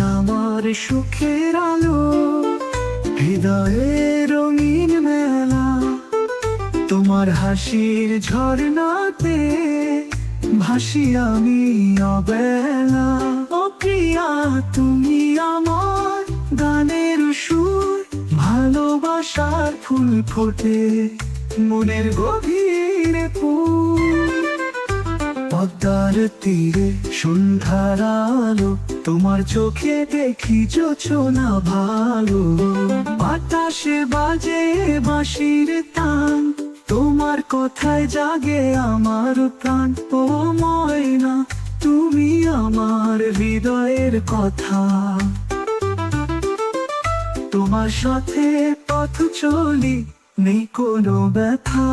আমার সুখের আলো হৃদয়ে রঙিন মেলা। তোমার হাসির ঝর্ণাতে ভাসি আমি অবেলা। ও প্রিয়া, তুমি আমার গানের সুর, ভালোবাসার ফুল ফোটে মনের গভীর ফুল পদ্মার তীরে সন্ধ্যার আলো, তোমার চোখে দেখি না ভালো। বাতাসে বাজে বাঁশির তান, তোমার কথায় জাগে আমার প্রাণ। ও ময়না, তুমি আমার হৃদয়ের কথা। তোমার সাথে পথ চলি, নেই কোনো ব্যথা।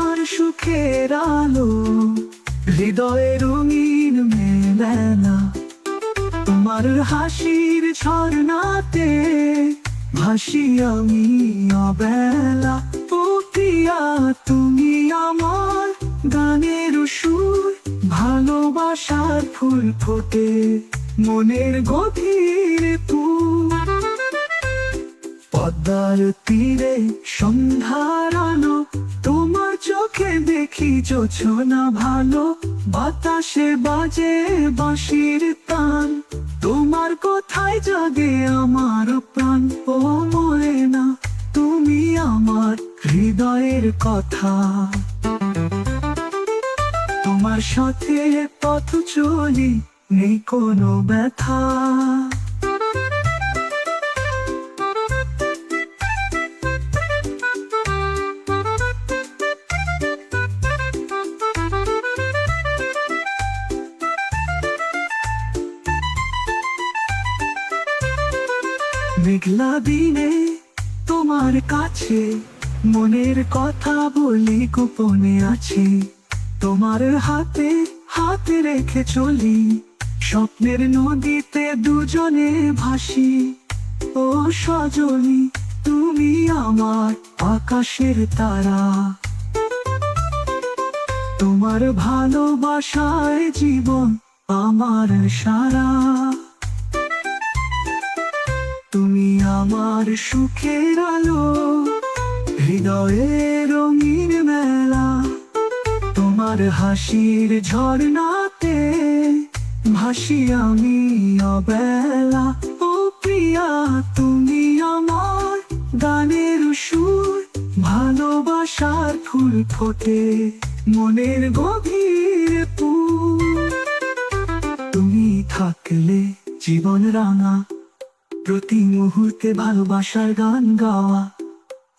আমার সুখের আলো, হৃদয়ে রঙিন মেলা তোমার হাসির ঝর্ণাতে ভাসি আমি অবেলা। ও প্রিয়া তুমি আমার গানের সুর, ভালোবাসার ফুল ফোটে মনের গভীর পদ্মার তীরে সন্ধ্যার আলো তোমার চোখে দেখি না ভালো? বাতাসে বাজে বাঁশির তান। তোমার কোথায় জাগে আমার প্রাণ। ও না তুমি আমার হৃদয়ের কথা। তোমার সাথে পথ চলি, নেই কোনো ব্যথা। মেঘলা দিনে তোমার কাছে, মনের কথা বলি গোপনে আছে। তোমার হাতে হাতে রেখে চলি, স্বপ্নের নদীতে দুজনে ভাসি। ও সজনী, তুমি আমার আকাশের তারা। তোমার ভালোবাসায় জীবন আমার সারা। তুমি আমার সুখের আলো হৃদয়ে রঙিন মেলা, তোমার হাসির ঝর্ণাতে ভাসি আমি অবেলা। ও প্রিয়া, তুমি আমার গানের সুর, ভালোবাসার ফুল ফোটে মনের গভীর তুমি থাকলে জীবন রাঙা প্রতি মুহূর্তে ভালোবাসার গান গাওয়া।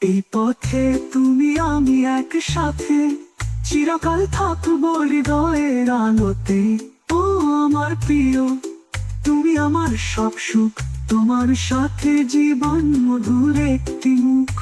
এই পথে তুমি, আমি একসাথে চিরকাল থাকব হৃদয়ের আলোতে। ও আমার প্রিয়, তুমি আমার সব সুখ, তোমার সাথে জীবন মধুর একটি মুখ।